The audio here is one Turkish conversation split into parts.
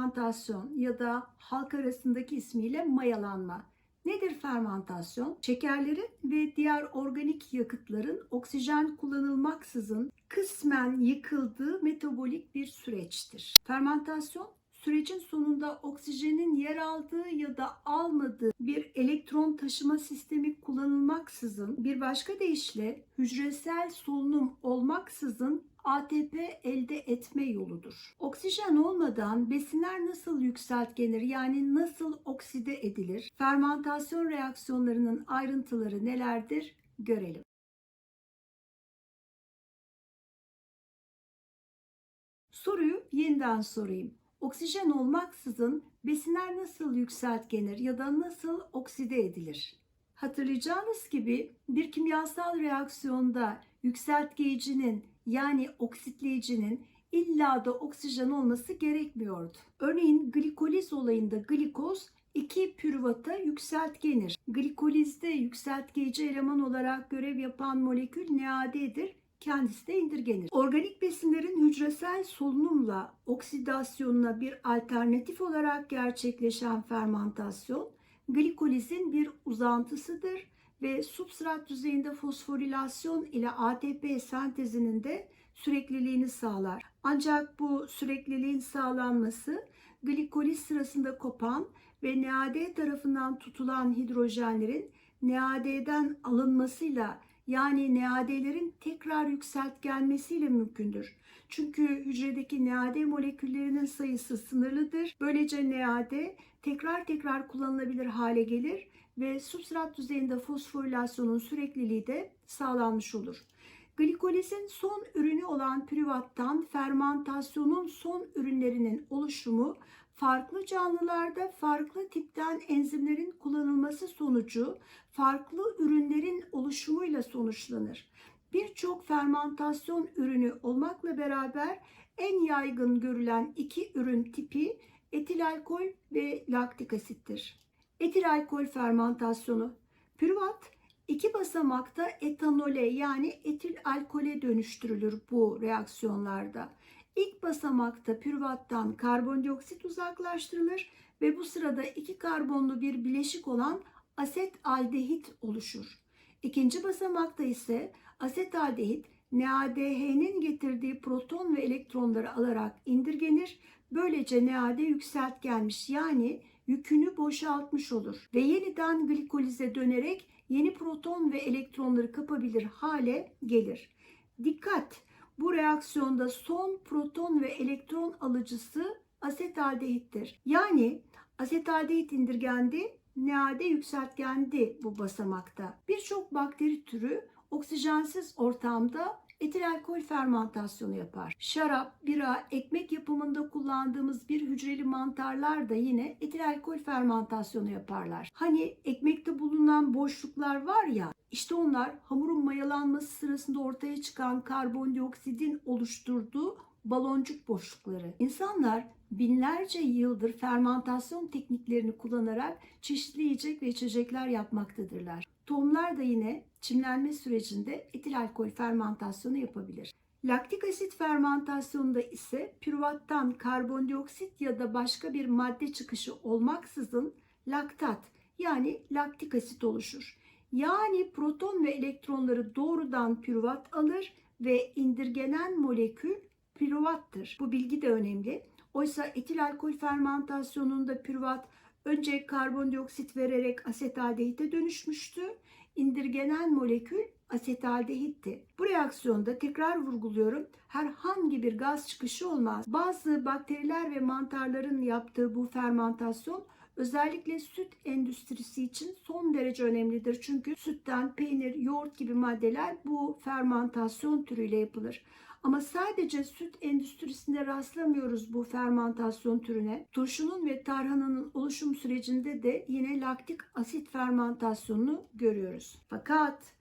fermantasyon ya da halk arasındaki ismiyle mayalanma. Nedir fermantasyon? Şekerlerin ve diğer organik yakıtların oksijen kullanılmaksızın kısmen yıkıldığı metabolik bir süreçtir. Fermantasyon sürecin sonunda oksijenin yer aldığı ya da almadığı bir elektron taşıma sistemi kullanılmaksızın bir başka deyişle hücresel solunum olmaksızın ATP elde etme yoludur. Oksijen olmadan besinler nasıl yükseltgenir yani nasıl okside edilir? Fermantasyon reaksiyonlarının ayrıntıları nelerdir? Görelim. Soruyu yeniden sorayım. Oksijen olmaksızın besinler nasıl yükseltgenir ya da nasıl okside edilir? Hatırlayacağınız gibi bir kimyasal reaksiyonda yükseltgecinin yani oksitleyicinin illa da oksijen olması gerekmiyordu. Örneğin glikoliz olayında glikoz iki pürüvata yükseltgenir. Glikolizde yükseltgeci eleman olarak görev yapan molekül NAD'dir kendisi de indirgenir. Organik besinlerin hücresel solunumla oksidasyonuna bir alternatif olarak gerçekleşen fermantasyon glikolizin bir uzantısıdır ve substrat düzeyinde fosforilasyon ile ATP sentezinin de sürekliliğini sağlar. Ancak bu sürekliliğin sağlanması glikoliz sırasında kopan ve NAD tarafından tutulan hidrojenlerin NAD'den alınmasıyla yani NAD'lerin tekrar yükseltgenmesiyle mümkündür. Çünkü hücredeki NAD moleküllerinin sayısı sınırlıdır. Böylece NAD tekrar tekrar kullanılabilir hale gelir ve substrat düzeyinde fosforilasyonun sürekliliği de sağlanmış olur. Glikolizin son ürünü olan pürüvattan fermantasyonun son ürünlerinin oluşumu farklı canlılarda farklı tipten enzimlerin kullanılması sonucu farklı ürünlerin oluşumuyla sonuçlanır. Birçok fermantasyon ürünü olmakla beraber en yaygın görülen iki ürün tipi etil alkol ve laktik asittir. Etil alkol fermantasyonu. Pürüvat iki basamakta etanole yani etil alkole dönüştürülür bu reaksiyonlarda. İlk basamakta pürüvattan karbondioksit uzaklaştırılır ve bu sırada iki karbonlu bir bileşik olan asetaldehit oluşur. İkinci basamakta ise asetaldehit NADH'nin getirdiği proton ve elektronları alarak indirgenir. Böylece NAD yükseltgenmiş yani yükünü boşaltmış olur ve yeniden glikolize dönerek yeni proton ve elektronları kapabilir hale gelir. Dikkat! Bu reaksiyonda son proton ve elektron alıcısı asetaldehittir. Yani asetaldehit indirgendi, NAD yükseltgendi bu basamakta. Birçok bakteri türü oksijensiz ortamda etil alkol fermantasyonu yapar. Şarap, bira, ekmek yapımında kullandığımız bir hücreli mantarlar da yine etil alkol fermantasyonu yaparlar. Hani ekmekte bulunan boşluklar var ya, işte onlar hamurun mayalanması sırasında ortaya çıkan karbondioksidin oluşturduğu baloncuk boşlukları. İnsanlar binlerce yıldır fermantasyon tekniklerini kullanarak çeşitli yiyecek ve içecekler yapmaktadırlar. Tohumlar da yine çimlenme sürecinde etil alkol fermantasyonu yapabilir. Laktik asit fermantasyonunda ise pürüvattan karbondioksit ya da başka bir madde çıkışı olmaksızın laktat yani laktik asit oluşur. Yani proton ve elektronları doğrudan pürüvat alır ve indirgenen molekül pürüvattır. Bu bilgi de önemli. Oysa etil alkol fermantasyonunda pürüvat önce karbondioksit vererek asetaldehite dönüşmüştü. İndirgenen molekül asetaldehitti. Bu reaksiyonda tekrar vurguluyorum herhangi bir gaz çıkışı olmaz. Bazı bakteriler ve mantarların yaptığı bu fermantasyon özellikle süt endüstrisi için son derece önemlidir. Çünkü sütten peynir, yoğurt gibi maddeler bu fermantasyon türüyle yapılır. Ama sadece süt endüstrisinde rastlamıyoruz bu fermantasyon türüne. Turşunun ve tarhananın oluşum sürecinde de yine laktik asit fermantasyonunu görüyoruz. Fakat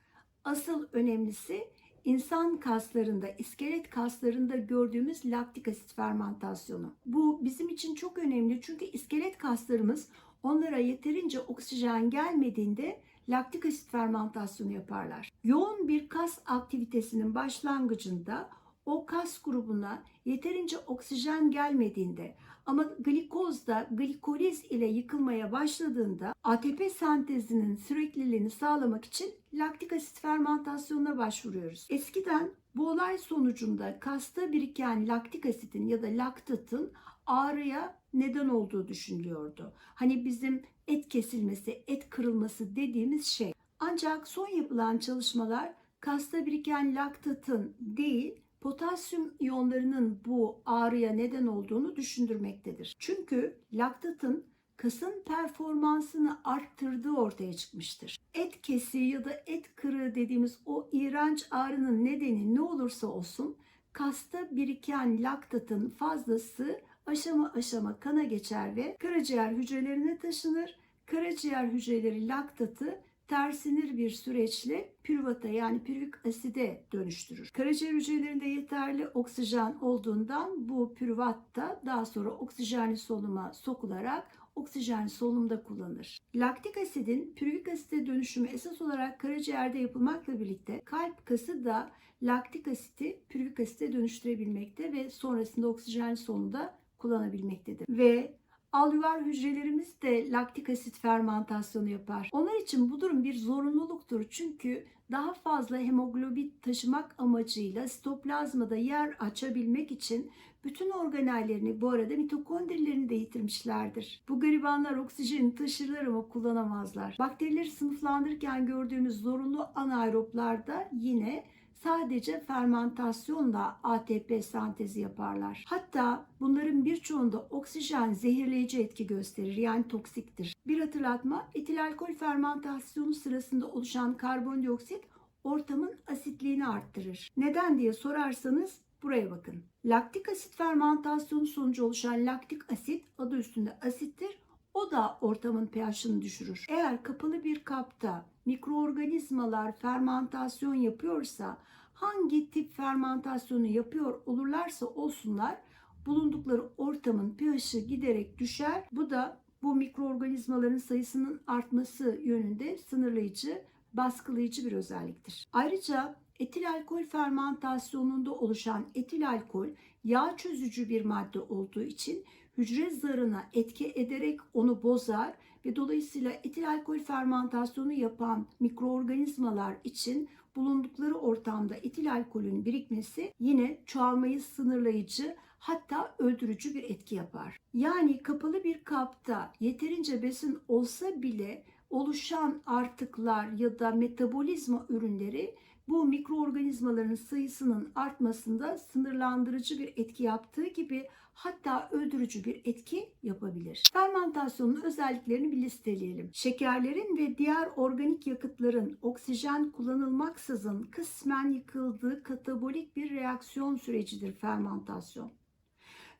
asıl önemlisi insan kaslarında, iskelet kaslarında gördüğümüz laktik asit fermantasyonu. Bu bizim için çok önemli çünkü iskelet kaslarımız onlara yeterince oksijen gelmediğinde laktik asit fermantasyonu yaparlar. Yoğun bir kas aktivitesinin başlangıcında o kas grubuna yeterince oksijen gelmediğinde Ama glikoz da glikoliz ile yıkılmaya başladığında ATP sentezinin sürekliliğini sağlamak için laktik asit fermentasyonuna başvuruyoruz. Eskiden bu olay sonucunda kasta biriken laktik asitin ya da laktatın ağrıya neden olduğu düşünülüyordu. Hani bizim et kesilmesi, et kırılması dediğimiz şey. Ancak son yapılan çalışmalar kasta biriken laktatın değil, potasyum iyonlarının bu ağrıya neden olduğunu düşündürmektedir. Çünkü laktatın kasın performansını arttırdığı ortaya çıkmıştır. Et kesiği ya da et kırığı dediğimiz o iğrenç ağrının nedeni ne olursa olsun kasta biriken laktatın fazlası aşama aşama kana geçer ve karaciğer hücrelerine taşınır. Karaciğer hücreleri laktatı tersinir bir süreçle pürüvata yani pürük aside dönüştürür. Karaciğer hücrelerinde yeterli oksijen olduğundan bu pürüvatta daha sonra oksijenli solunuma sokularak oksijenli solunumda kullanılır. Laktik asidin pürük asite dönüşümü esas olarak karaciğerde yapılmakla birlikte kalp kası da laktik asiti pürük asite dönüştürebilmekte ve sonrasında oksijenli solunumda kullanabilmektedir. Ve alüvar hücrelerimiz de laktik asit fermentasyonu yapar. Onlar için bu durum bir zorunluluktur. Çünkü daha fazla hemoglobin taşımak amacıyla sitoplazmada yer açabilmek için bütün organellerini bu arada mitokondrilerini de yitirmişlerdir. Bu garibanlar oksijeni taşırlar ama kullanamazlar. Bakterileri sınıflandırırken gördüğümüz zorunlu anaeroblarda yine sadece fermentasyonla ATP sentezi yaparlar. Hatta bunların birçoğunda oksijen zehirleyici etki gösterir yani toksiktir. Bir hatırlatma etil alkol fermentasyonu sırasında oluşan karbondioksit ortamın asitliğini arttırır. Neden diye sorarsanız buraya bakın. Laktik asit fermentasyonu sonucu oluşan laktik asit adı üstünde asittir. O da ortamın pH'ını düşürür. Eğer kapalı bir kapta mikroorganizmalar fermentasyon yapıyorsa hangi tip fermentasyonu yapıyor olurlarsa olsunlar bulundukları ortamın pH'i giderek düşer. Bu da bu mikroorganizmaların sayısının artması yönünde sınırlayıcı, baskılayıcı bir özelliktir. Ayrıca etil alkol fermentasyonunda oluşan etil alkol yağ çözücü bir madde olduğu için hücre zarına etki ederek onu bozar ve dolayısıyla etil alkol fermentasyonu yapan mikroorganizmalar için bulundukları ortamda etil alkolün birikmesi yine çoğalmayı sınırlayıcı hatta öldürücü bir etki yapar. Yani kapalı bir kapta yeterince besin olsa bile oluşan artıklar ya da metabolizma ürünleri bu mikroorganizmaların sayısının artmasında sınırlandırıcı bir etki yaptığı gibi hatta öldürücü bir etki yapabilir. Fermentasyonun özelliklerini bir listeleyelim. Şekerlerin ve diğer organik yakıtların oksijen kullanılmaksızın kısmen yıkıldığı katabolik bir reaksiyon sürecidir fermentasyon.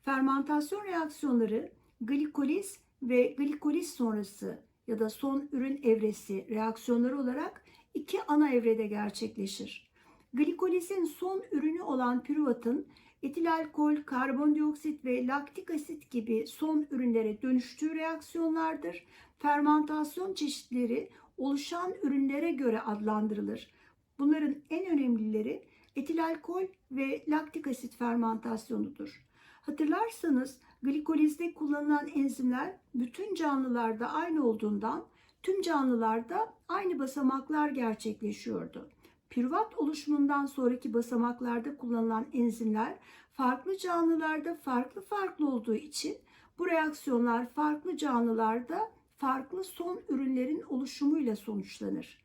Fermentasyon reaksiyonları glikoliz ve glikoliz sonrası ya da son ürün evresi reaksiyonları olarak iki ana evrede gerçekleşir. Glikolizin son ürünü olan pürüvatın etil alkol, karbondioksit ve laktik asit gibi son ürünlere dönüştüğü reaksiyonlardır. Fermentasyon çeşitleri oluşan ürünlere göre adlandırılır. Bunların en önemlileri etil alkol ve laktik asit fermentasyonudur. Hatırlarsanız glikolizde kullanılan enzimler bütün canlılarda aynı olduğundan tüm canlılarda aynı basamaklar gerçekleşiyordu. Pürvat oluşumundan sonraki basamaklarda kullanılan enzimler farklı canlılarda farklı farklı olduğu için bu reaksiyonlar farklı canlılarda farklı son ürünlerin oluşumuyla sonuçlanır.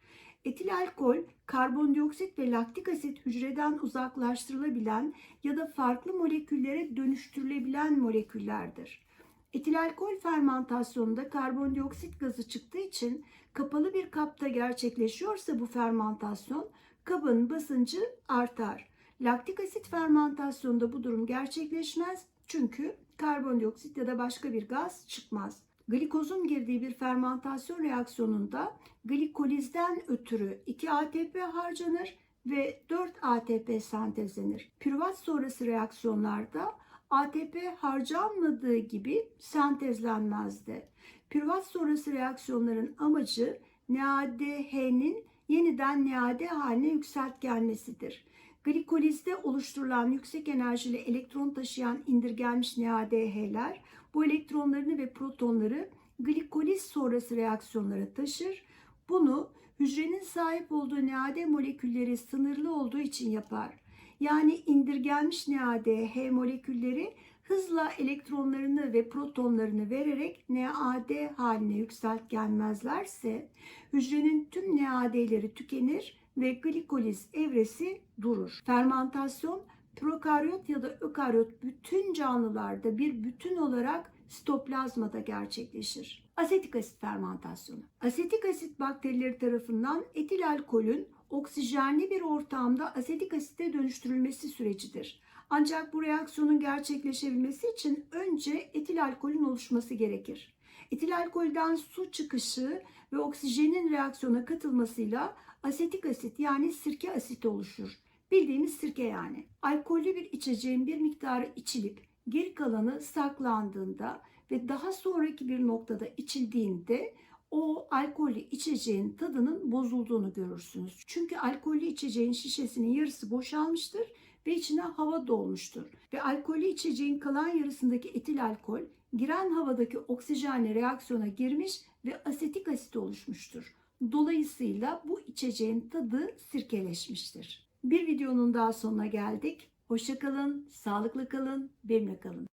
Etil alkol, karbondioksit ve laktik asit hücreden uzaklaştırılabilen ya da farklı moleküllere dönüştürülebilen moleküllerdir. Etil alkol fermentasyonunda karbondioksit gazı çıktığı için kapalı bir kapta gerçekleşiyorsa bu fermentasyon kabın basıncı artar. Laktik asit fermentasyonunda bu durum gerçekleşmez çünkü karbondioksit ya da başka bir gaz çıkmaz. Glikozun girdiği bir fermentasyon reaksiyonunda glikolizden ötürü 2 ATP harcanır ve 4 ATP sentezlenir. Pürüvat sonrası reaksiyonlarda ATP harcanmadığı gibi sentezlenmezdi. Pürüvat sonrası reaksiyonların amacı NADH'nin yeniden NAD haline yükseltgenmesidir. Glikolizde oluşturulan yüksek enerjili elektron taşıyan indirgenmiş NADH'ler bu elektronlarını ve protonları glikoliz sonrası reaksiyonlara taşır. Bunu hücrenin sahip olduğu NAD molekülleri sınırlı olduğu için yapar. Yani indirgenmiş NADH molekülleri hızla elektronlarını ve protonlarını vererek NAD haline yükseltgenmezlerse hücrenin tüm NAD'leri tükenir ve glikoliz evresi durur. Fermantasyon prokaryot ya da ökaryot bütün canlılarda bir bütün olarak sitoplazmada gerçekleşir. Asetik asit fermentasyonu. Asetik asit bakterileri tarafından etil alkolün oksijenli bir ortamda asetik asite dönüştürülmesi sürecidir. Ancak bu reaksiyonun gerçekleşebilmesi için önce etil alkolün oluşması gerekir. Etil alkolden su çıkışı ve oksijenin reaksiyona katılmasıyla asetik asit yani sirke asiti oluşur. Bildiğimiz sirke yani. Alkollü bir içeceğin bir miktarı içilip geri kalanı saklandığında ve daha sonraki bir noktada içildiğinde o alkollü içeceğin tadının bozulduğunu görürsünüz. Çünkü alkollü içeceğin şişesinin yarısı boşalmıştır ve içine hava dolmuştur. Ve alkollü içeceğin kalan yarısındaki etil alkol giren havadaki oksijenle reaksiyona girmiş ve asetik asit oluşmuştur. Dolayısıyla bu içeceğin tadı sirkeleşmiştir. Bir videonun daha sonuna geldik. Hoşçakalın, sağlıklı kalın, benimle kalın.